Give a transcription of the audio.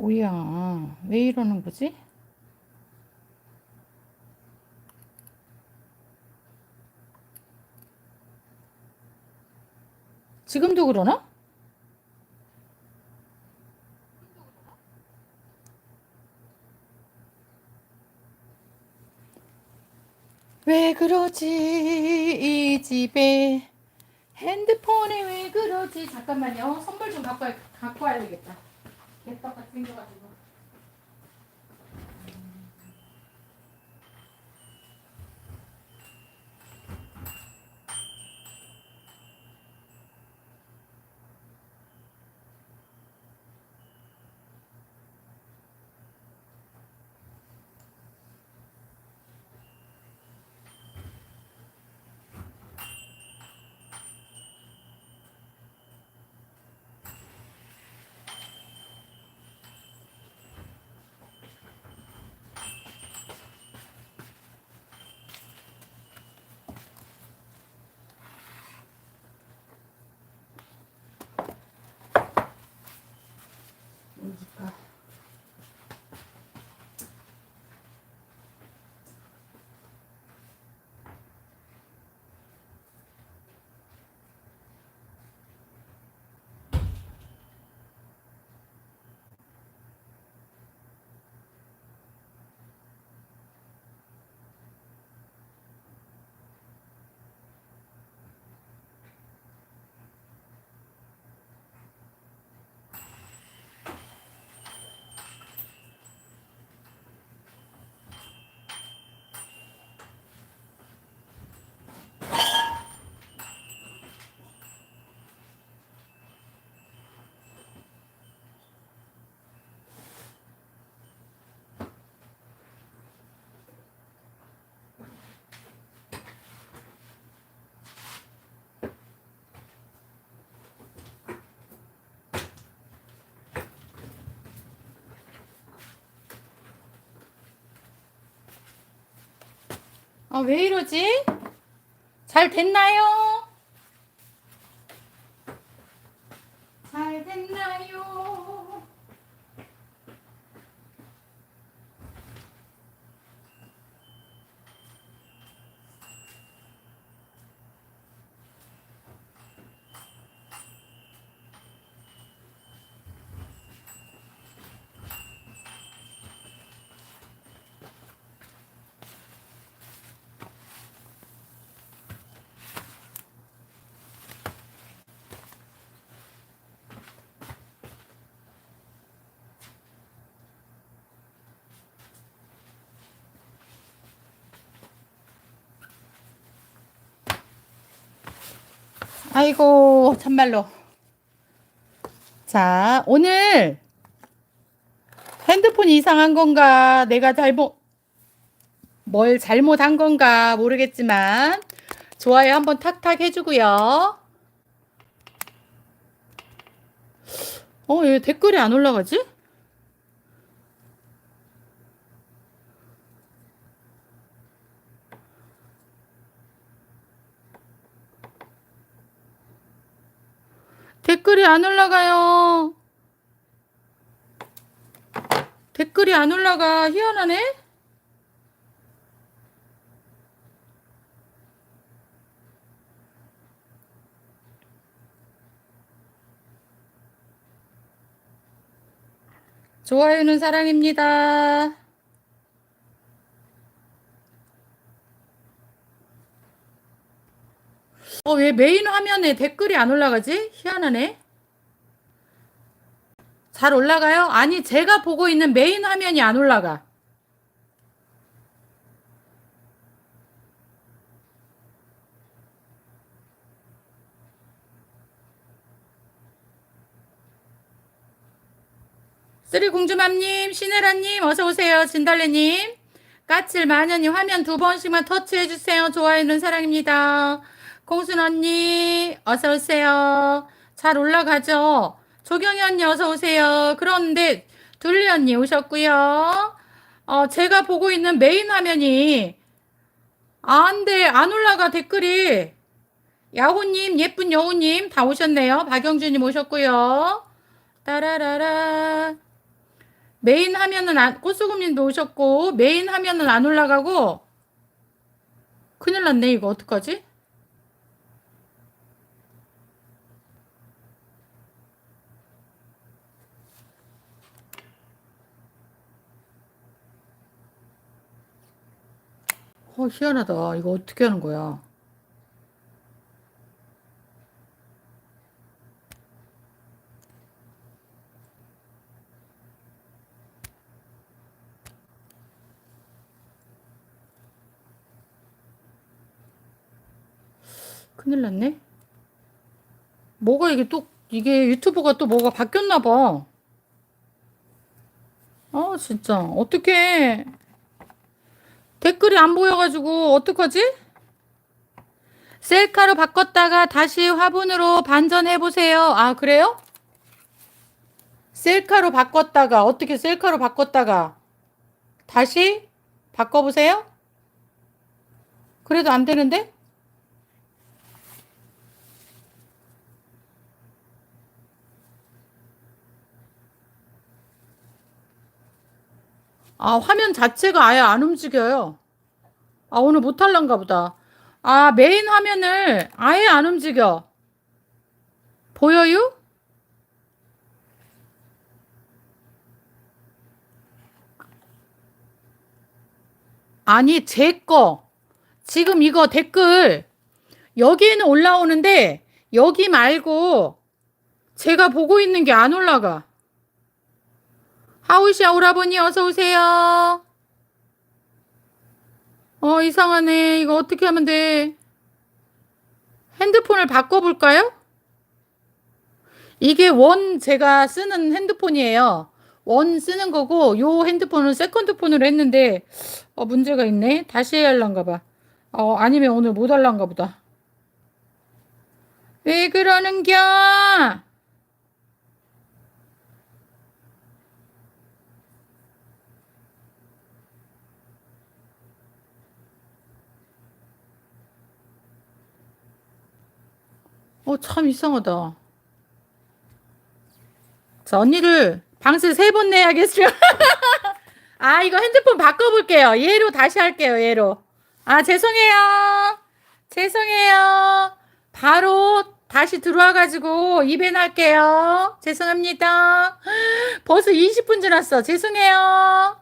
뭐야, 왜 이러는 거지? 지금도 그러나? 왜 그러지? 이 집에 핸드폰에 왜 그러지? 잠깐만요. 선물 좀 갖고, 와, 갖고 와야겠다 개떡 같은 거 가지고 뭘까 아, 왜 이러지? 잘 됐나요? 잘 됐나요? 아이고, 참말로. 자, 오늘 핸드폰이 이상한 건가? 내가 잘못, 뭘 잘못한 건가? 모르겠지만, 좋아요 한번 탁탁 해주고요. 어, 왜 댓글이 안 올라가지? 댓글이 안 올라가요. 댓글이 안 올라가. 희한하네. 좋아요는 사랑입니다. 어, 왜 메인 화면에 댓글이 안 올라가지? 희한하네. 잘 올라가요? 아니, 제가 보고 있는 메인 화면이 안 올라가. 쓰리 공주맘님, 시네라님, 어서오세요. 진달래님, 까칠 마녀님, 화면 두 번씩만 터치해주세요. 좋아요는 사랑입니다. 공순 언니, 어서 오세요. 잘 올라가죠? 조경희 언니, 어서 오세요. 그런데, 둘리 언니 오셨고요. 어, 제가 보고 있는 메인 화면이, 안 돼, 안 올라가, 댓글이. 야호님, 예쁜 여우님 다 오셨네요. 박영주님 오셨고요. 따라라라. 메인 화면은 안, 꽃수금님도 오셨고, 메인 화면은 안 올라가고, 큰일 났네, 이거 어떡하지? 어, 희한하다. 이거 어떻게 하는 거야? 큰일 났네. 뭐가 이게 또, 이게 유튜브가 또 뭐가 바뀌었나 봐. 아, 진짜. 어떡해. 댓글이 안 보여가지고, 어떡하지? 셀카로 바꿨다가 다시 화분으로 반전해보세요. 아, 그래요? 셀카로 바꿨다가, 어떻게 셀카로 바꿨다가 다시 바꿔보세요? 그래도 안 되는데? 아, 화면 자체가 아예 안 움직여요. 아, 오늘 못 할란가 보다. 아, 메인 화면을 아예 안 움직여. 보여요? 아니, 제 거. 지금 이거 댓글 여기에는 올라오는데 여기 말고 제가 보고 있는 게 안 올라가. 하우시아 오라버니 어서 오세요. 어, 이상하네. 이거 어떻게 하면 돼? 핸드폰을 바꿔볼까요? 이게 원 제가 쓰는 핸드폰이에요. 원 쓰는 거고, 요 핸드폰은 세컨드 폰으로 했는데, 어, 문제가 있네. 다시 해야 할란가 봐. 어, 아니면 오늘 못 할란가 보다. 왜 그러는겨? 어, 참 이상하다. 자, 언니를 방세 세 번 내야겠어요. 아, 이거 핸드폰 바꿔볼게요. 얘로 다시 할게요, 얘로. 아, 죄송해요. 죄송해요. 바로 다시 들어와가지고 이벤 할게요. 죄송합니다. 벌써 20분 지났어. 죄송해요.